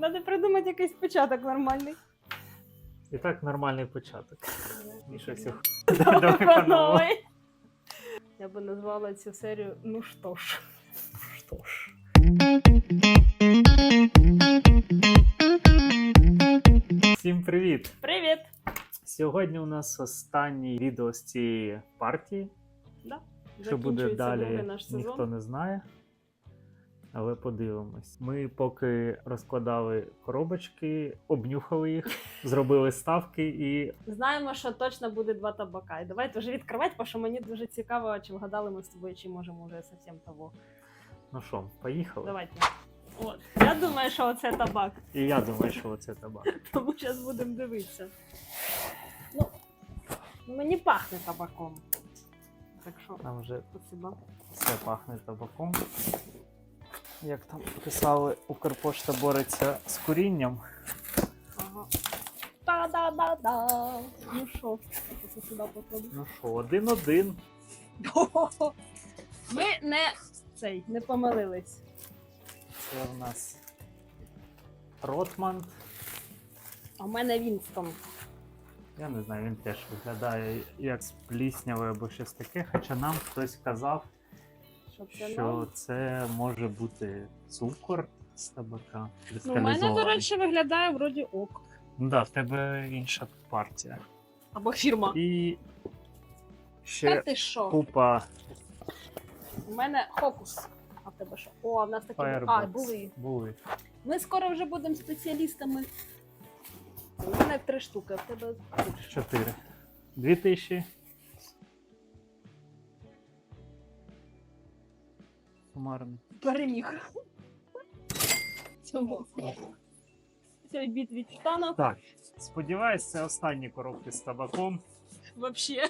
Треба придумати якийсь початок нормальний. І так нормальний початок. І щось Давай. Я би назвала цю серію Ну що ж. Що ж. Всім привіт! Привіт! Сьогодні у нас останнє відео з цієї партії. Да. Що буде далі, наш сезон. ніхто не знає. Але подивимось. Ми поки розкладали коробочки, обнюхали їх, зробили ставки і Знаємо, що точно буде два табака. І давайте вже відкривати, бо що мені дуже цікаво, чи вгадали ми з тобою, чи можемо вже зовсім того. ну що, поїхали. Давайте. От. Я думаю, що оце табак. І я думаю, що це табак. Тому зараз будемо дивитися. Ну, мені пахне табаком. Так що, Нам вже спасибо. все пахне табаком. Як там писали, Укрпошта бореться з курінням. Ага. Та-да-да-да. Ну що, це сюди покладу. Ну що, один-один. Ми не цей, не помилились. Це у нас Ротман. А в мене Вінстон. Я не знаю, він теж виглядає як з пліснявою або щось таке, хоча нам хтось казав, Щоб це що нам. це може бути цукор з табака. Ну, у мене, до речі, виглядає вроді ок. Ну да, в тебе інша партія. Або фірма. І Та ще ти що? купа У мене хокус. А в тебе що? О, в нас такі. А, були. були. Ми скоро вже будемо спеціалістами. У мене три штуки, а в тебе. Чотири. Дві тисячі. Сумарно. переміг. Цьому. Цей біт від штана. Так. Сподіваюсь, це останні коробки з табаком. Вообще. Я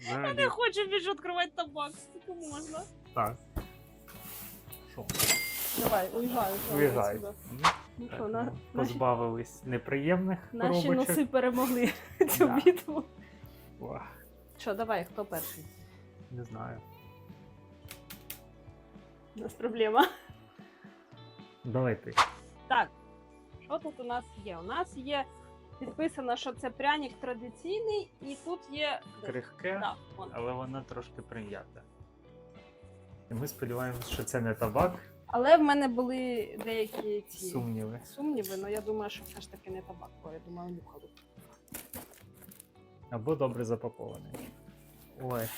Взагалі, не хочу більше відкривати табак. Скільки можна? Так. Що? Давай, уїжджаю. Виїжджай. сюди. Ну що, на, ну, наші, позбавились неприємних наші коробочок. носи перемогли цю Да. битву. Що, давай, хто перший? не знаю. У нас проблема. Давай ти. Так, що тут у нас є? У нас є підписано, що це пряник традиційний, і тут є. Крихке, Да, але вона трошки прим'ята. І ми сподіваємося, що це не табак. Але в мене були деякі ці Сумніви. сумніви, але я думаю, що все ж таки не табак, бо я думаю, нюхали. Або добре запакований. Ой.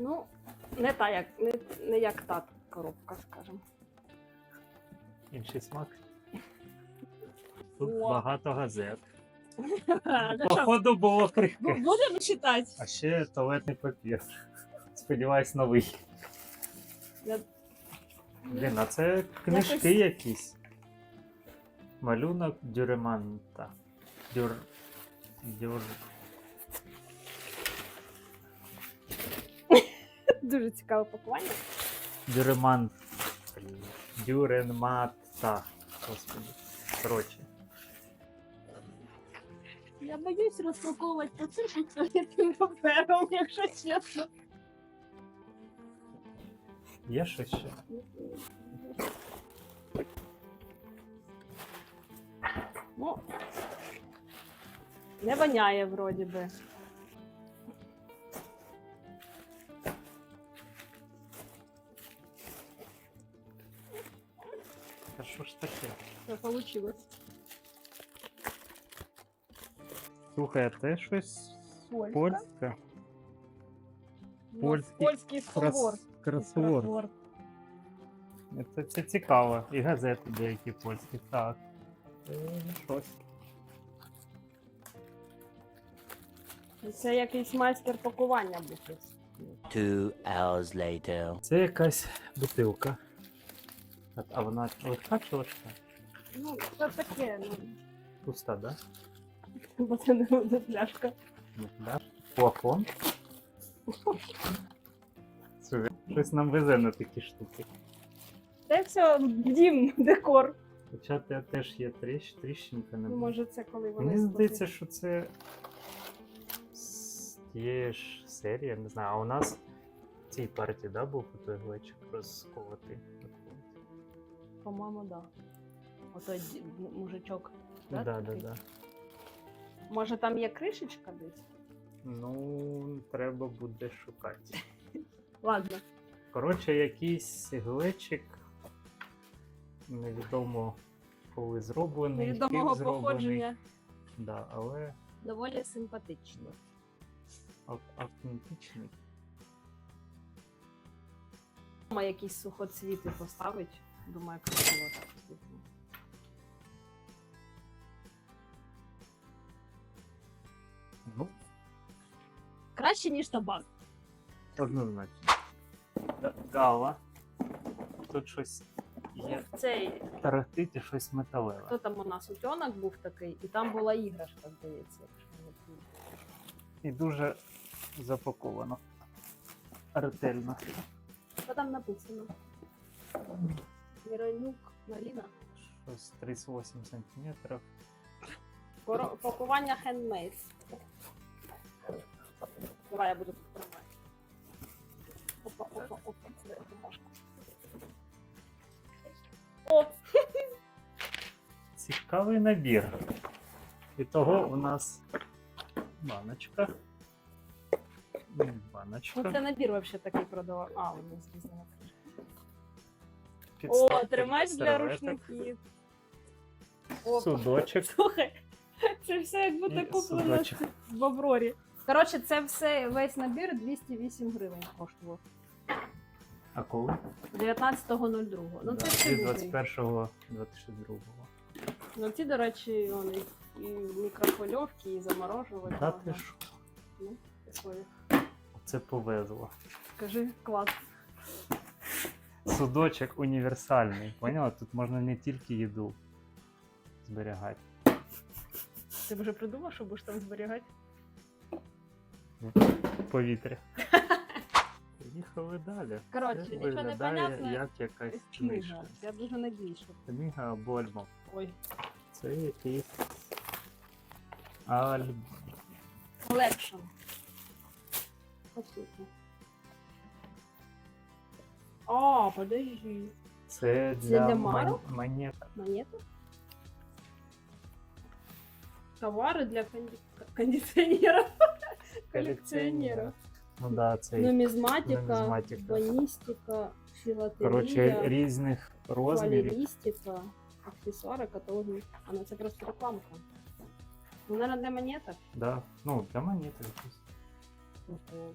Ну, не та як, не, не як та коробка, скажімо. Інший смак. Тут О. багато газет. Походу було крихке. Будемо читати. А ще туалетний папір. Сподіваюсь, новий. Я- Блін, а це книжки якісь. Малюнок Дюреманта. Дюр. Дюр. Дуже цікаве пакування. Дюреман. Дюренмата. Господи. Коротше. Я боюсь розпаковувати пацюшку туалетним папером, якщо чесно. Є щось ще? Ну, не воняє вроді би. Що? Слухай, а це щось Польська? польське. Ну, Польський Польський флор. Кросворд. Це, це цікаво. І газети деякі польські. Так. Це щось. Це якийсь майстер пакування був. Two hours later. Це якась бутилка. А, вона легка чи важка? Ну, це таке, ну, Пуста, да? бо це не буде пляшка. Ну, да? Слухай, Щось нам везе на такі штуки. Це все дім, декор. Хоча те теж є тріщ, тріщинка. Не Ну, може, це коли вони. Мені здається, що це з тієї ж серії, не знаю, а у нас ці цій партії, да, був той глечик розколотий. По-моєму, да. Ото мужичок. Да, Да, да, да. Може там є кришечка десь? Ну, треба буде шукати. Ладно. Коротше, якийсь глечик. Невідомо коли зроблений. Невідомого ким походження. Да, але Доволі симпатично. ав- автентичний. Мама якісь сухоцвіти поставить. Думаю, красиво так Краще, ніж табак. однозначно. Г- Гала. Тут щось є. Цей, Тарахтить і щось металеве. хто там у нас утенок був такий, і там була іграшка, здається. якщо не помиляюсь. І дуже запаковано. Ретельно. Що там написано? Міронюк Маріна. Щось 38 сантиметрів. Коро- Пакування хендмейд. Давай я буду тут тримати. Опа, опа, опа. Дай бумажку. О, Цікавий набір. І того у нас баночка. Баночка. це набір взагалі такий продавав. А, вони з різного. О, тримач для рушників. Опа. Судочок. Слухай, це все як буде І куплено судочок. в Аврорі. Коротше, це все весь набір 208 гривень коштував. А коли? 19.02. Ну це ще від 21-го 22-го. Ну ці, до речі, вони і мікрохвильовки, і заморожувати. Да можна. ти ж, Ну, такої. це повезло. Скажи, клас. Судочок універсальний. Поняла? Тут можна не тільки їду зберігати. Ти вже придумав, що будеш там зберігати? Повітря. Поїхали далі. Коротше, Це нічого не понятно. як якась Книга. книжка. Я дуже надіюсь, що. Книга або альбом. Ой, Це якийсь альбом. колекшн. По суті. А, подожди. Це Це для, для мон- марок? монет. Монета? Товари для конди... кондиціонерів. Колекціонерів. Ну да, цей. Нумізматика, нумізматика. баністика, філателія, Коротше, різних розмірів. фалеристика, аксесуари, каталоги. А ну це просто рекламка. Ну, наверное, для монеток. Да. Ну, для монет якось. Ого.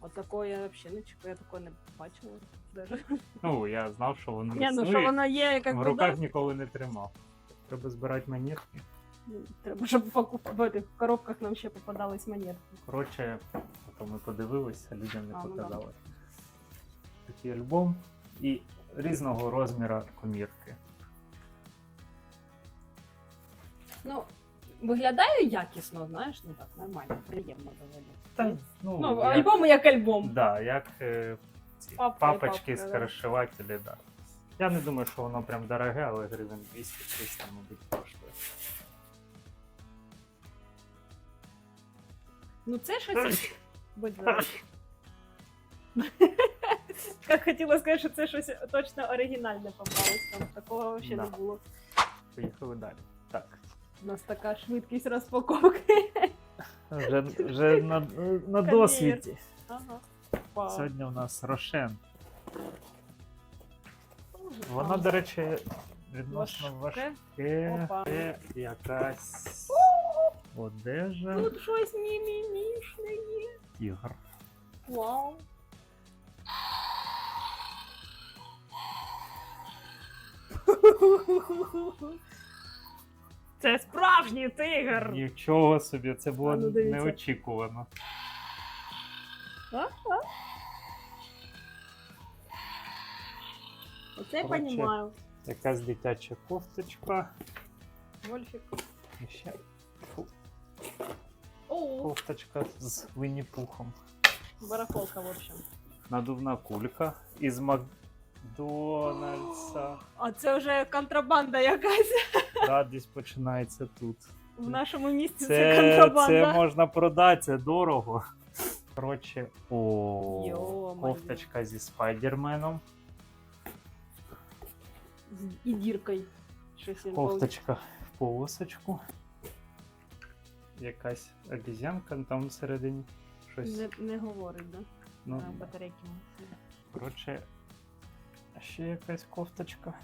А такое я взагалі не чекаю, я такого не бачила. Даже. Ну, я знав, що воно Ні, ну існує, що воно є, як в руках ніколи не тримав. Треба збирати монетки. Треба, щоб в этих коробках нам ще попадались монетки. Коротше, то ми подивилися, людям не А, ну да. Такий альбом і різного розміру комірки. Ну, виглядає якісно, знаєш, ну так, нормально, приємно доволі. Та, ну, Ну, як, альбом як альбом. да, як е, ці Папка і папочки папка, да. скорочувателі, да. Я не думаю, що воно прям дороге, але гривень 200-300, мабуть, Ну це щось. Будь ласка. Хотіла сказати, що це щось точно оригінальне попалось. Там такого взагалі Да. не було. Поїхали далі. Так. У нас така швидкість розпаковки. Вже, вже на, на досвіді. Ага. Вау. Сьогодні у нас Рошен. Вона, до речі, відносно важке. Опа. Якась одежа. Тут щось мімімішне є. Ігор. Вау. Це справжній тигр. Нічого собі, це було А ну, дивіться. неочікувано. А? А? Оце я Коротше. понімаю. Якась дитяча кофточка. Вольфік. І ще фу, кофточка з Винні-Пухом. барахолка, в общем. Надувна кулька із Макдональдса. А це вже контрабанда якась. Да, десь починається тут. В нашому місті це, Це, контрабанда. це можна продати, це дорого. Коротше, о, кофточка зі спайдерменом. І діркою. Кофточка в полосочку. Якась обізянка там всередині. Щось. не, не говорить, да? Ну, А, батарейки коротше, ще якась кофточка.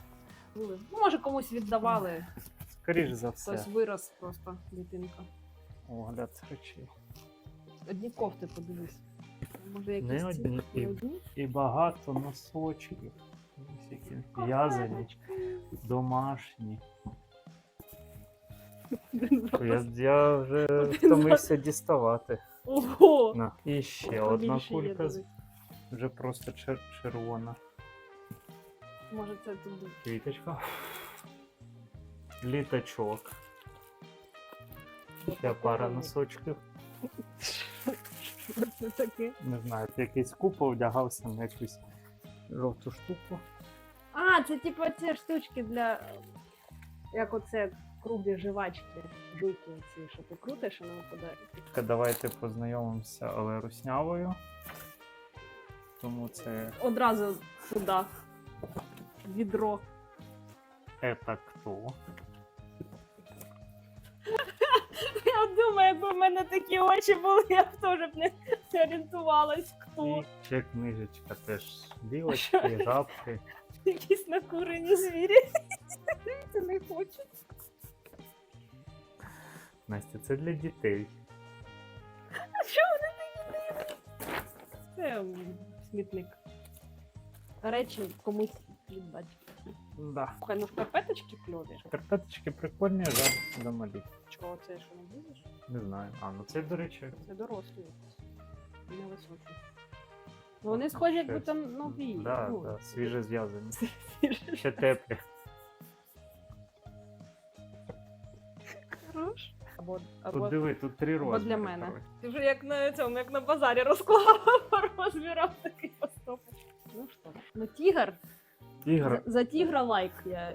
були. Ну, може, комусь віддавали, Скоріш за все. хтось вирос просто, дитинка. Огляд речей. Одні кофти подивись. Може, якісь Не ці- одні, не одні? І багато носочків. Ось які В'язані, домашні. Я, я вже втомився діставати. Ого! На. І ще одна Побільше є, кулька дивись. вже просто чер- червона. Може, це туди. Квіточка. Літачок. Ще пара носочків. Це таке. Не знаю, якийсь купол вдягався на якусь жовту штуку. А, це типу ці штучки для. Як оце круглі жвачки, жуйки ці, що ти крутиш, і воно випадає. Так, Давайте познайомимося, але руснявою. Тому це Одразу сюди. Відро. это хто? Я думаю, якби в мене такі очі були, я б теж б не орієнтувалась, хто. І ще книжечка теж білочки, жабки. Якісь накурені звірі. Це не хочу. Настя, це для дітей. Це смітник. Речі комусь віддати. Да. Слухай, ну шкарпеточки кльові. Карпеточки прикольні, за малі. Чого це що не будеш? Не знаю. А, ну це, до речі, Це дорослі. Не високі. Ну вони схожі, якби там нові. Да, ну, да, свіже зв'язані. Ще теплі. Хорош. Або, Тут диви, тут три або розміри. для мене. коротше. Ти вже як на цьому, як на базарі розклала по розмірам такий по стопу. Ну що, ну тігр. Ігор, За, за тігра лайк я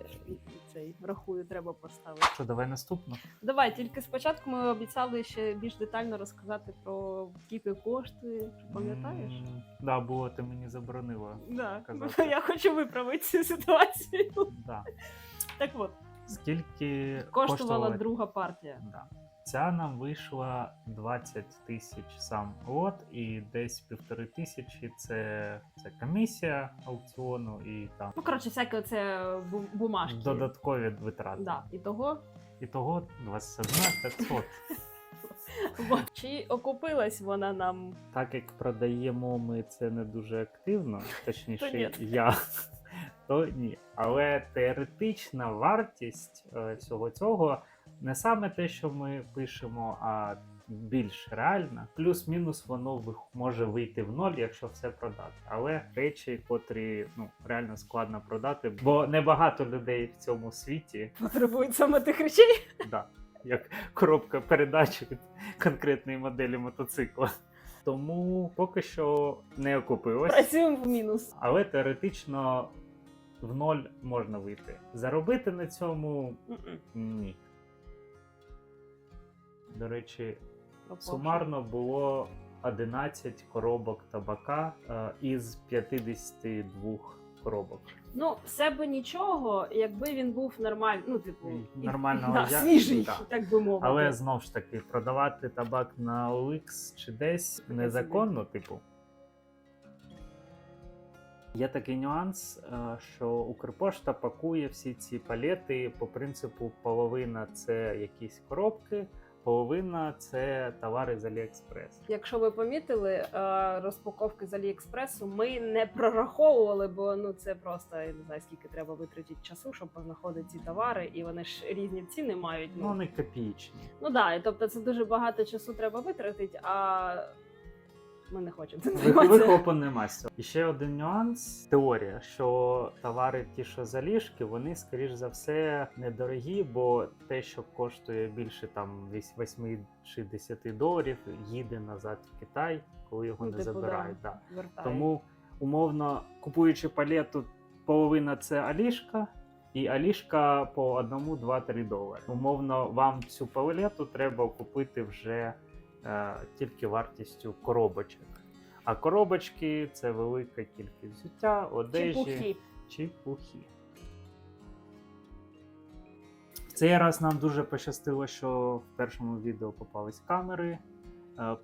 цей рахую, треба поставити. що, давай наступну? Давай, тільки спочатку ми обіцяли ще більш детально розказати про скільки коштує. Чи Пам'ятаєш? М, Да, було, ти мені заборонила. Да. казати. Я хочу виправити цю ситуацію. Да. Так от, Скільки коштувала друга партія. Да. Ця нам вийшла 20 тисяч сам лот, і десь півтори тисячі це, це комісія аукціону і там Ну, коротше, всякі оце бу- бумажки. додаткові витрати. Да. І того, І того 21 500. чи окупилась вона нам Так як продаємо ми це не дуже активно, точніше, я. То ні. Але теоретична вартість е, всього цього не саме те, що ми пишемо, а більш реальна. Плюс-мінус воно може вийти в ноль, якщо все продати. Але речі, котрі ну реально складно продати, бо небагато людей в цьому світі, потребують саме тих речей. да, як коробка передач від конкретної моделі мотоцикла. Тому поки що не окупилось. Працюємо в мінус. Але теоретично в ноль можна вийти. Заробити на цьому ні. До речі, сумарно було 11 коробок табака е, із 52 коробок. Ну, все би нічого, якби він був нормальний, ну, типу, Нормального да, я- свіжий, да. так би мовити. Але знову ж таки, продавати табак на OLX чи десь незаконно, типу. Є такий нюанс, е, що Укрпошта пакує всі ці палети по принципу половина це якісь коробки, половина це товари з Аліекспрес. Якщо ви помітили, е, розпаковки з Аліекспресу ми не прораховували, бо ну це просто я не знаю, скільки треба витратити часу, щоб познаходити ці товари, і вони ж різні ціни мають. Ну, вони копієчні. Ну да, і тобто це дуже багато часу треба витратити, а ми не хочемо цим займатися. Нема з цього. І ще один нюанс теорія, що товари, ті, що за ліжки, вони, скоріш за все, недорогі, бо те, що коштує більше там 8 чи 10 доларів, їде назад в Китай, коли його Ну, не типу, забирають. Да. Тому, умовно, купуючи палету, половина це алішка. І алішка по одному, два-три долари. Умовно, вам цю палету треба купити вже тільки вартістю коробочок. А коробочки це велика кількість взуття, одежі, Чепухи. пухі. В цей раз нам дуже пощастило, що в першому відео попались камери, е,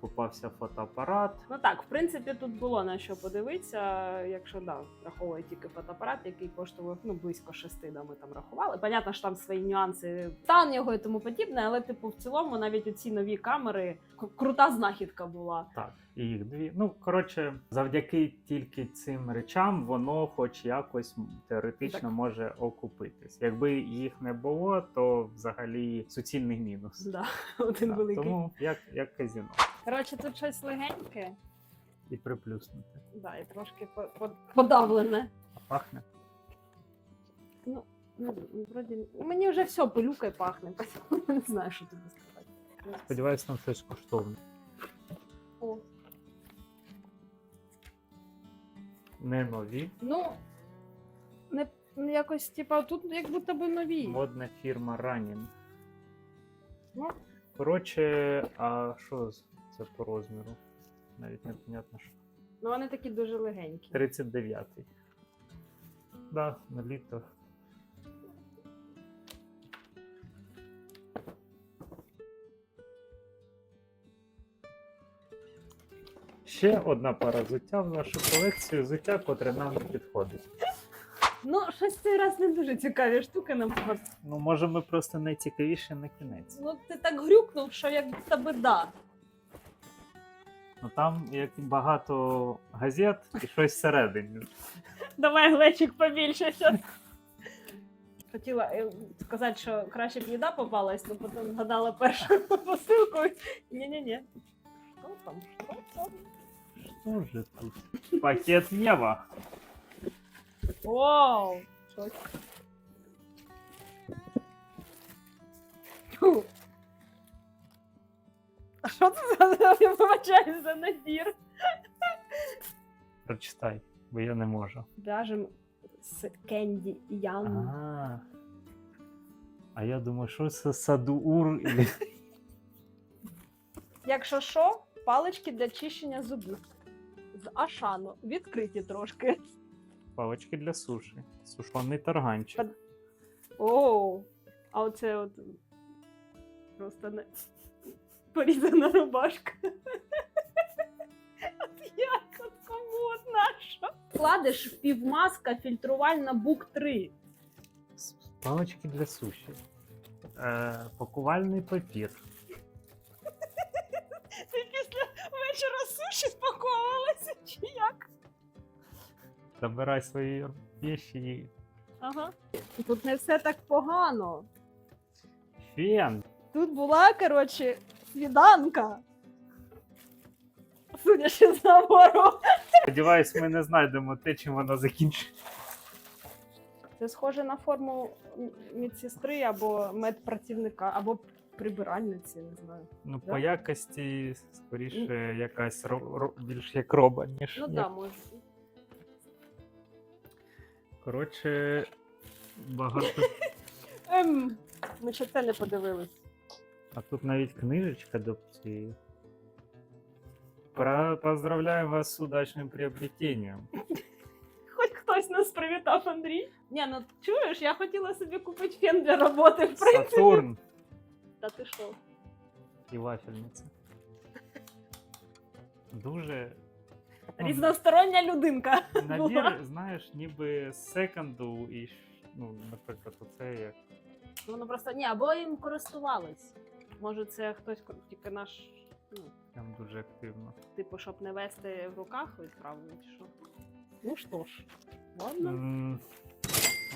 попався фотоапарат. Ну так, в принципі, тут було на що подивитися, якщо да, враховує тільки фотоапарат, який коштував ну, близько шести, да, ми там рахували. Понятно, що там свої нюанси, стан його і тому подібне, але, типу, в цілому, навіть оці нові камери крута знахідка була. Так, і їх дві. Ну, коротше, завдяки тільки цим речам воно хоч якось теоретично Так. може окупитись. Якби їх не було, то взагалі суцільний мінус. Да, один Так, великий. Тому як, як казіно. Коротше, тут щось легеньке, І приплюснути. да, і трошки по- по- подавлене. А пахне. Ну, ну, вроді, мені вже все пилюкою пахне, тому не знаю, що тобі сказати. Сподіваюсь, там щось коштовне. О, Не нові. Ну, не ну, якось, типа, тут як будто би нові. Модна фірма Running. Ну, Коротше, а що з- це по розміру? Навіть непонятно, що. ну вони такі дуже легенькі. 39-й. Да, на літо. Ще одна пара взуття в нашу колекцію, взуття, котре нам не підходить. Ну, щось цей раз не дуже цікаві штуки нам. Ну, може, ми просто найцікавіше на кінець. Ну, ти так грюкнув, що як будто би да. Ну там як багато газет і щось всередині. Давай глечик побільше. Хотіла е, сказати, що краще б їда попалась, але потім згадала першу посилку. Ні-ні-ні. Що там? Що там? Що ж тут? Пакет Єва. Вау! А що це за я за набір? Прочитай, бо я не можу. В'яжем з Кенді Ян. А, а я думаю, що це садуур Якщо що, палички для чищення зубів. З Ашану. Відкриті трошки. палички для суші. Сушоний тарганчик. Под- Оу. А оце от просто не порізана рубашка. От як от кому от наша? Кладеш півмаска фільтрувальна бук 3. Палички для суші. Е, пакувальний папір. Вечора суші спаковувалася, чи як? Забирай свої віші і Ага. Тут не все так погано. фен. Тут була, коротше, свіданка. Судячи з набору. Сподіваюсь, ми не знайдемо те, чим вона закінчиться. Це схоже на форму м- медсестри або медпрацівника, або прибиральниці, не знаю. Ну, Да? по якості, скоріше, якась ро- ро- більш як роба, ніж. Ну так, як... да, може. Коротше, багато. Ем, ми ще це не подивились. А тут навіть книжечка до цієї. Про... Поздравляю вас з удачним приобретением. Хоч хтось нас привітав, Андрій. Ні, ну чуєш, я хотіла собі купити фен для роботи, в принципі. Сатурн Та ти що? і вафельниця. Дуже. ну, Різностороння людинка. Набір, знаєш, ніби з секонду і, ну, наприклад, оце як. Воно просто ні, або їм користувались. Може, це хтось тільки наш, ну, Прям дуже активно. типу, щоб не вести в руках відправили, чи що. Ну що ж, ладно. М,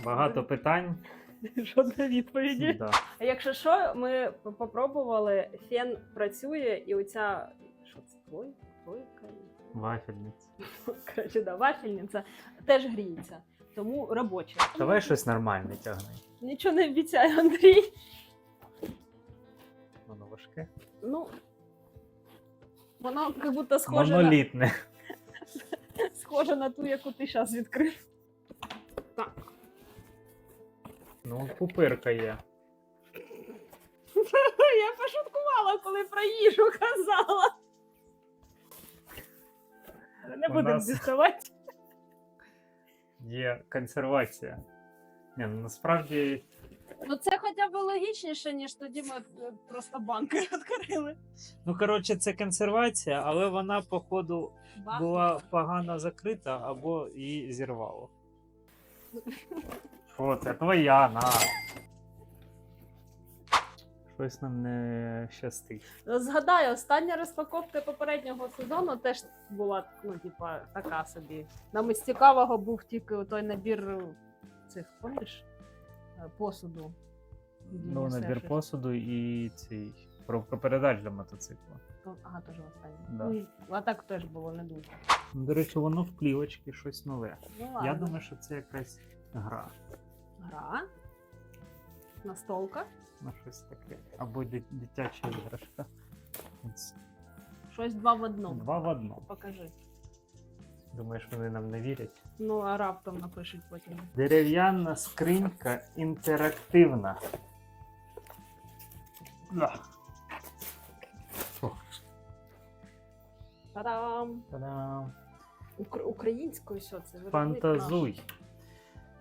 Багато питань. Жодної відповіді. Да. А Якщо що, ми попробували, фен працює, і оця що це твой? Вафельниця. Коротше, да, вафельниця теж гріється. Тому робоча. Давай щось нормальне тягни. Нічого не обіцяю, Андрій. Воно важке. Ну, воно як будто схоже на, Монолітне. схоже на ту, яку ти зараз відкрив. Так. Ну, пупирка є. Я пошуткувала, коли про їжу казала. Не У будемо нас- діставати. Є консервація. Ні, ну насправді Ну це хоча б логічніше, ніж тоді ми е, просто банки відкрили. Ну, коротше, це консервація, але вона, походу, Бах. була погано закрита або її зірвало. Що це твоя, на. Щось нам не щастить. Згадаю, остання розпаковка попереднього сезону теж була ну, типа, така собі. Нам із цікавого був тільки той набір цих, помніш? Е, Посуду. Ну, набір щось. посуду і цей коробка-передач для мотоцикла. То- Ага, теж останнє. Да. Ну, а так теж було не дуже. До речі, воно в плівочці щось нове. Ну, ладно. Я думаю, що це якась гра. Гра. Настолка. Ну, щось таке. Або ди- дитяча іграшка. Ось. Щось два в одному. Два в одному. Покажи. Думаєш, вони нам не вірять? Ну, а раптом напишуть потім. Дерев'яна скринька інтерактивна. Да. Та-дам! та-дам. Укра- Українською що це? Виробник Фантазуй.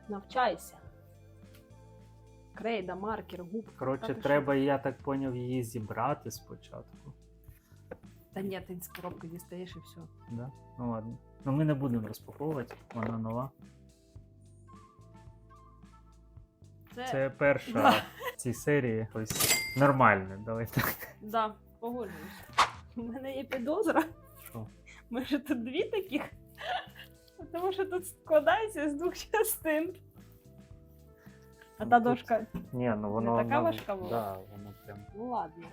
Навчайся. Крейда, маркер, губка. Коротше, Та ти треба, я так поняв, її зібрати спочатку. Та ні, ти з коробки дістаєш і все. Да? Ну ладно. Ну ми не будемо розпаковувати, вона нова. Це, Це перша Да. в цій серії. Ось нормальне, давай так. да, погоджуюсь. У мене є підозра. Що? Може тут дві таких? Тому що тут складається з двох частин. А та дошка. Ні, ну воно. така ну, важка була? Да, воно прям. Ну ладно.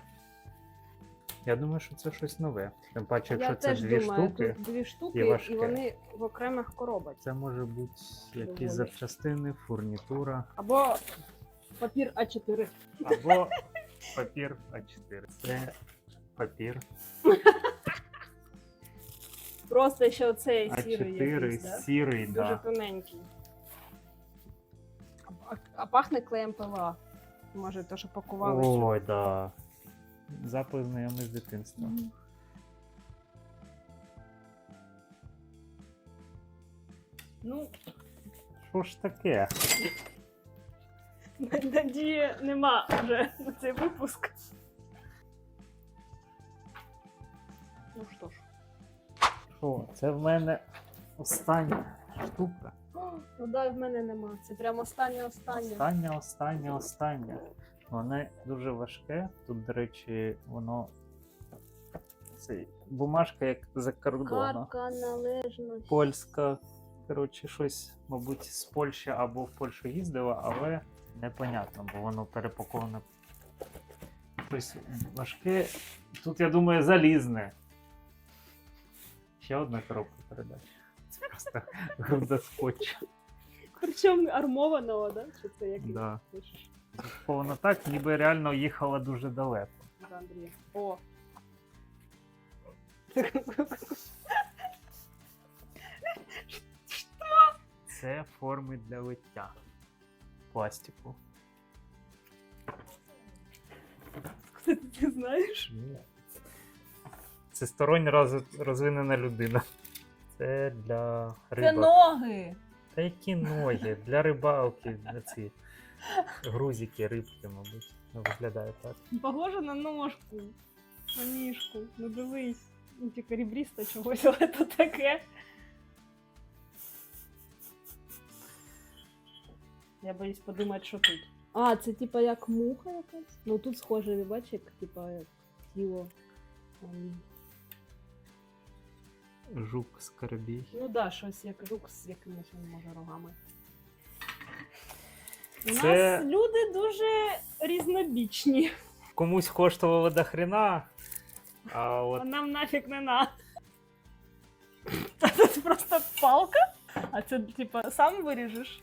Я думаю, що це щось нове. Тим паче, Я якщо це теж дві думаю, штуки, тут дві штуки, і важке. і вони в окремих коробочках. це може бути якісь Доволі. запчастини, фурнітура Або папір А4. або папір А4. Це папір Просто ще оцей сірий А4, якийсь, да? сірий, Дуже да. тоненький. А, а пахне клеєм ПВА. Може, то, що пакували. що- Ой, да. Запах знайомий з дитинства. Мгм. Ну, Що ж таке? надії нема вже на цей випуск. Ну що ж. Що, це в мене остання штука. Ну да, в мене нема. Це прямо останнє останнє. Остання, остання, остання. Воно дуже важке. Тут, до речі, воно. Це бумажка як за кордону. Картка належності. Польська. Коротше, щось, мабуть, з Польщі або в Польщу їздила, але непонятно, бо воно перепаковане. Щось важке. Тут, я думаю, залізне. Ще одна коробка передач. Це просто груда скотчу. Причому армованого, да? Чи це якийсь? Да. пишеш? Воно так, ніби реально їхала дуже далеко. Да, Андрій. О. Це форми для лиття. Пластику. Ти, знаєш? Це стороння роз- розвинена людина. Це для Це рибак. ноги. Та які ноги? Для рибалки, ці грузики, рибки, мабуть. Виглядає так. Похоже на ножку. На ніжку. Ну дивись. Ну, тільки рібріста чогось, але то таке. Я боюсь подумати, що тут. А, це типа як муха якась? Ну тут схоже, бачиш, як типа як тіло. ем, Жук скоробій. Ну да, щось як жук з якимись може рогами. У нас люди дуже різнобічні, Комусь коштувало до хрена, а а нам нафіг не на. Це просто палка? А це типа сам виріжеш?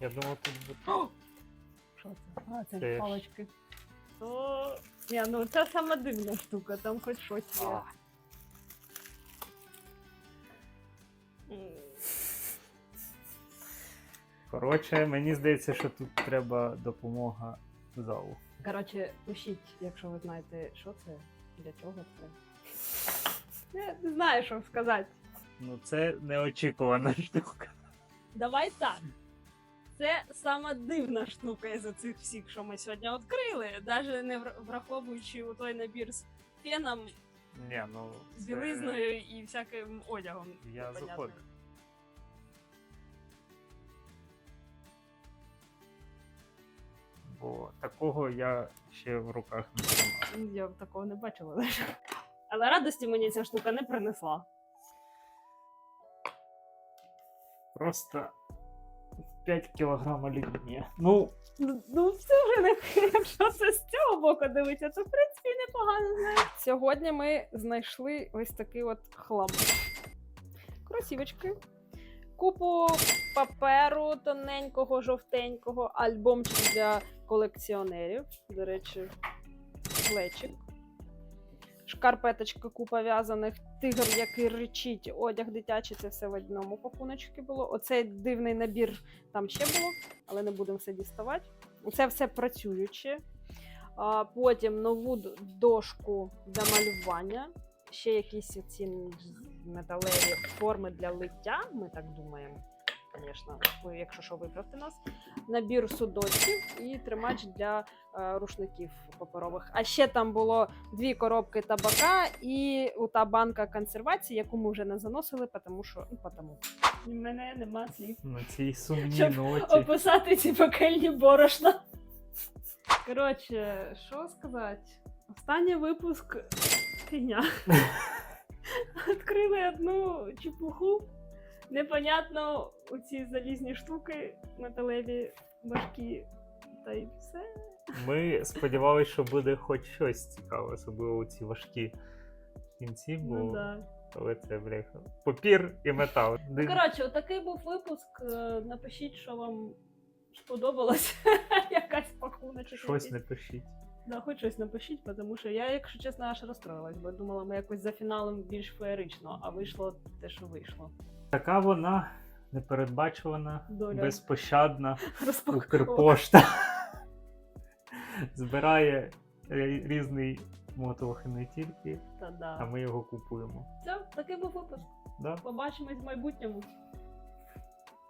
я думав, тут буде. Що це? А, це Це палочки. О, ні, ну це сама дивна штука, там хоч щось є. Коротше, мені здається, що тут треба допомога залу. Коротше, пишіть, якщо ви знаєте, що це, для чого це. Я не знаю, що сказати. Ну, це неочікувана штука. Давай так. Це сама дивна штука із цих всіх, що ми сьогодні відкрили, навіть не враховуючи у той набір з феном, Ні, ну. з це- білизною і всяким одягом. Я непонятним. заходжу. Бо такого я ще в руках не тримав. Ну, Я такого не бачила. навіть. Але радості мені ця штука не принесла. Просто 5 кілограм олів'є. Ну, Ну, ну це вже не якщо це з цього боку дивитися, то в принципі непогано знаю. Сьогодні ми знайшли ось такий от хлам. Кросівочки. Купу паперу тоненького, жовтенького, альбомчик для колекціонерів. До речі, плечик. Шкарпеточка, купа в'язаних, тигр, який ричить, одяг дитячий, це все в одному пакуночку було. Оцей дивний набір там ще було, але не будемо все діставати. Це все працююче. А, потім нову дошку для малювання. Ще якісь ці металеві форми для лиття. Ми так думаємо. Звісно, якщо що, виправте нас. Набір судочків і тримач для е, рушників паперових. А ще там було дві коробки табака і та банка консервації, яку ми вже не заносили, тому що ну, потому. У мене нема слів на цій сумній Щоб ноті. описати ці пекельні борошна. Коротше, що сказати? Останній випуск фігня. Відкрили одну чепуху. Непонятно у ці залізні штуки, металеві важкі, та й все. Ми сподівалися, що буде хоч щось цікаве, особливо у ці важкі кінці, бо Ну, да. але це бляха. Папір і метал. Ну, коротше, отакий був випуск. Е, Напишіть, що вам сподобалось. Якась пакуночок. Щось якийсь. не. Да, хоч щось напишіть, тому що я, якщо чесно, аж розстроїлась, бо думала, ми якось за фіналом більш феєрично, а вийшло те, що вийшло. Така вона непередбачувана, Доля безпощадна. Укрпошта збирає різний мотох і не тільки, Та а ми його купуємо. Все, такий був випуск. Да? Побачимось в майбутньому.